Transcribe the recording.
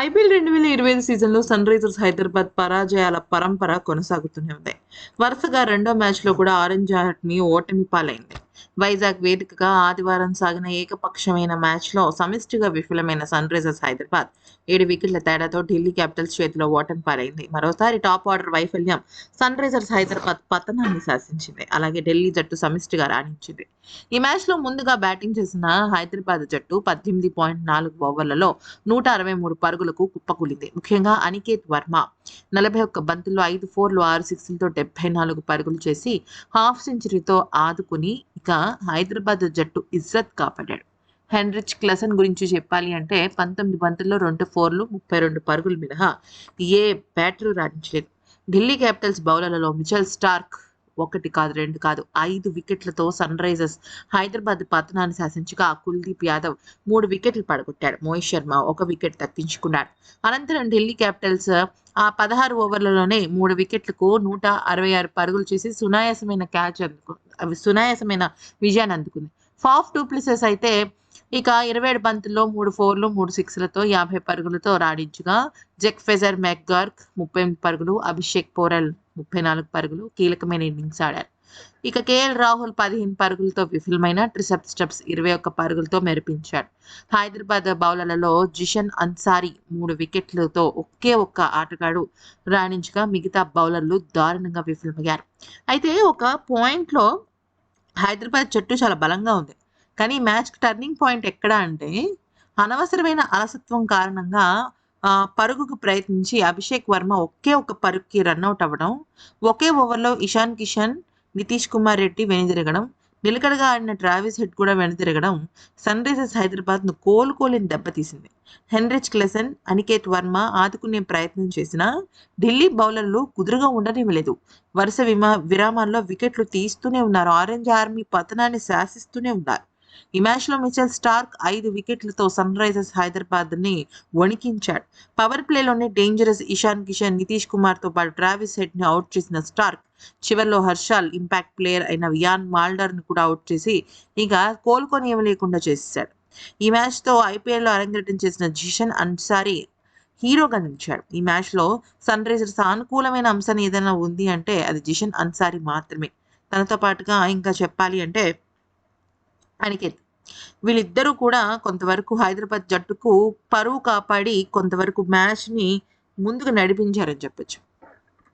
IPL రెండు వేల ఇరవై ఐదు సీజన్లో సన్ రైజర్స్ హైదరాబాద్ పరాజయాల పరంపర కొనసాగుతూనే ఉంది. వరుసగా రెండో మ్యాచ్లో కూడా ఆరెంజ్ ఆర్మీ ఓటమి పాలైంది. వైజాగ్ వేదికగా ఆదివారం సాగిన ఏకపక్షమైన మ్యాచ్లో సమిష్టిగా విఫలమైన సన్ రైజర్స్ హైదరాబాద్ ఏడు వికెట్ల తేడాతో ఢిల్లీ క్యాపిటల్స్ చేతిలో ఓటమి పాలైంది. మరోసారి టాప్ ఆర్డర్ వైఫల్యం సన్ రైజర్స్ హైదరాబాద్ పతనాన్ని శాసించింది. అలాగే ఢిల్లీ జట్టు సమిష్టిగా రాణించింది. ఈ మ్యాచ్లో ముందుగా బ్యాటింగ్ చేసిన హైదరాబాద్ జట్టు పద్దెనిమిది పాయింట్ నాలుగు ఓవర్లలో నూట అరవై మూడు పరుగులకు కుప్పకూలింది. ముఖ్యంగా అనికేత్ వర్మ నలభై ఒక్క బంతుల్లో ఐదు ఫోర్లు ఆరు సిక్స్లతో డెబ్బై నాలుగు పరుగులు చేసి హాఫ్ సెంచరీతో ఆదుకుని ఇక హైదరాబాద్ జట్టు ఇజ్జత్ కాపాడాడు. హెన్రిచ్ క్లసన్ గురించి చెప్పాలి అంటే పంతొమ్మిది బంతుల్లో రెండు ఫోర్లు ముప్పై రెండు పరుగులు మినహా ఏ బ్యాటరు రాణించలేదు. ఢిల్లీ క్యాపిటల్స్ బౌలర్లలో మిచెల్ స్టార్క్ ఒకటి కాదు రెండు కాదు ఐదు వికెట్లతో సన్ రైజర్స్ హైదరాబాద్ పతనాన్ని శాసించగా కుల్దీప్ యాదవ్ మూడు వికెట్లు పడగొట్టాడు. మోహిత్ శర్మ ఒక వికెట్ తప్పించుకున్నాడు. అనంతరం ఢిల్లీ క్యాపిటల్స్ ఆ పదహారు ఓవర్లలోనే మూడు వికెట్లకు నూట అరవై ఆరు పరుగులు చేసి సునాయాసమైన క్యాచ్ అందుకు సునాయాసమైన విజయాన్ని అందుకుంది. ఫాఫ్ టూప్లిసెస్ అయితే ఇక ఇరవై ఏడు బంతుల్లో మూడు ఫోర్లు మూడు సిక్స్లతో యాభై పరుగులతో రాణించుగా. జెక్ ఫెజర్ మెక్గార్క్ ముప్పై ఎనిమిది పరుగులు అభిషేక్ పోరల్ ముప్పై నాలుగు పరుగులు కీలకమైన ఇన్నింగ్స్ ఆడారు. ఇక కేఎల్ రాహుల్ పదిహేను పరుగులతో విఫలమైన ట్రిసెప్ స్టెప్స్ ఇరవై ఒక్క పరుగులతో మెరిపించాడు. హైదరాబాద్ బౌలర్లలో జిషన్ అన్సారీ మూడు వికెట్లతో ఒకే ఒక్క ఆటగాడు రాణించగా మిగతా బౌలర్లు దారుణంగా విఫలమయ్యారు. అయితే ఒక పాయింట్లో హైదరాబాద్ జట్టు చాలా బలంగా ఉంది. కానీ మ్యాచ్ టర్నింగ్ పాయింట్ ఎక్కడ అంటే అనవసరమైన అలసత్వం కారణంగా ఆ, పరుగుకు ప్రయత్నించి అభిషేక్ వర్మ ఒకే ఒక పరుగుకి రన్అట్ అవ్వడం ఒకే ఓవర్లో ఇషాన్ కిషన్ నితీష్ కుమార్ రెడ్డి వెనుదిరగడం నిలకడగా ఆడిన ట్రావిస్ హెడ్ కూడా వెనుదిరగడం సన్ రైజర్స్ హైదరాబాద్ను కోలుకోలేని దెబ్బతీసింది హెన్రిచ్ క్లెసన్ అనికేత్ వర్మ ఆదుకునే ప్రయత్నం చేసినా ఢిల్లీ బౌలర్లు కుదురుగా ఉండనివ్వలేదు. వరుస విమా విరామాల్లో వికెట్లు తీస్తూనే ఉన్నారు. ఆరెంజ్ ఆర్మీ పతనాన్ని శాసిస్తూనే ఉన్నారు. ఈ మ్యాచ్లో మిచెల్ స్టార్క్ ఐదు వికెట్లతో సన్ రైజర్స్ హైదరాబాద్ని వణికించాడు. పవర్ ప్లేలోనే డేంజరస్ ఇషాన్ కిషన్ నితీష్ కుమార్తో పాటు ట్రావిస్ హెడ్ని అవుట్ చేసిన స్టార్క్ చివర్లో హర్షాల్ ఇంపాక్ట్ ప్లేయర్ అయిన వియాన్ మాల్డర్ని కూడా అవుట్ చేసి ఇక కోలుకొని ఇవ్వలేకుండా చేశాడు. ఈ మ్యాచ్తో ఐపీఎల్లో అరంగేటం చేసిన జిషన్ అన్సారీ హీరోగా నిలిచాడు. ఈ మ్యాచ్లో సన్ రైజర్స్ అనుకూలమైన అంశం ఏదైనా ఉంది అంటే అది జిషన్ అన్సారీ మాత్రమే. తనతో పాటుగా ఇంకా చెప్పాలి అంటే అనికేత్ వీళ్ళిద్దరూ కూడా కొంతవరకు హైదరాబాద్ జట్టుకు పరువు కాపాడి కొంతవరకు మ్యాచ్ని ముందుకు నడిపించారని చెప్పొచ్చు.